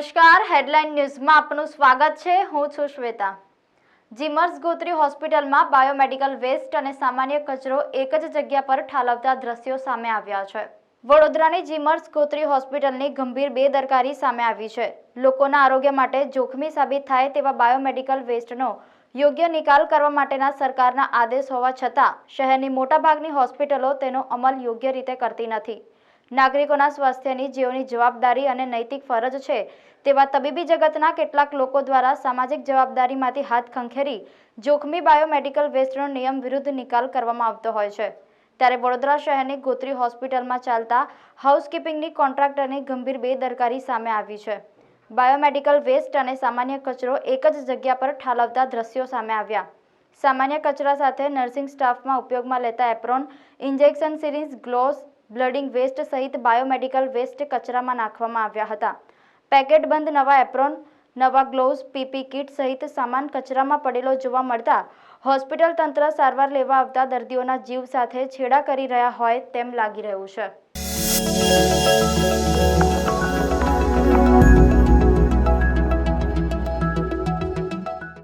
Headline ન્યૂઝમાં આપનું સ્વાગત છે. હું છું શ્વેતા. જીમર્સ ગોત્રી હોસ્પિટલમાં બાયોમેડિકલ વેસ્ટ અને સામાન્ય કચરો એક જ જગ્યા પર ઠાલવતા દ્રશ્યો સામે આવ્યા છે. વડોદરાની જીમર્સ ગોત્રી હોસ્પિટલની ગંભીર બેદરકારી સામે આવી છે. લોકોના આરોગ્ય માટે જોખમી સાબિત થાય તેવા બાયોમેડિકલ વેસ્ટનો યોગ્ય નિકાલ કરવા માટેના સરકારના આદેશ હોવા છતાં શહેરની મોટાભાગની હોસ્પિટલો તેનો અમલ યોગ્ય રીતે કરતી નથી. નાગરિકોના સ્વાસ્થ્યની જેઓની જવાબદારી અને નૈતિક ફરજ છે. તેવા તબીબી જગતના કેટલાક લોકો દ્વારા સામાજિક જવાબદારીમાંથી હાથ ખંખેરી જોખમી બાયોમેડિકલ વેસ્ટનો નિયમ વિરુદ્ધ નિકાલ કરવામાં આવતો હોય છે. ત્યારે વડોદરા શહેરની ગોત્રી હોસ્પિટલમાં ચાલતા હાઉસકીપિંગની કોન્ટ્રાક્ટરની ગંભીર બેદરકારી સામે આવી છે. બાયોમેડિકલ વેસ્ટ અને સામાન્ય કચરો એક જ જગ્યા પર ઠાલવતા દ્રશ્યો સામે આવ્યા. સામાન્ય કચરા સાથે નર્સિંગ સ્ટાફમાં ઉપયોગમાં લેતા apron, injection series, gloves bleeding waste સહિત બાયોમેડિકલ વેસ્ટ કચરામાં નાખવામાં આવ્યા હતા. પેકેટ બંધ, નવા એપ્રોન, નવા ગ્લોવ્સ, પીપી કિટ સહિત સામાન કચરામાં પડેલો જોવા મળતા હોસ્પિટલ તંત્ર સારવાર લેવા આવતા દર્દીઓના જીવ સાથે છેડા કરી રહ્યા હોય તેમ લાગી રહ્યું છે.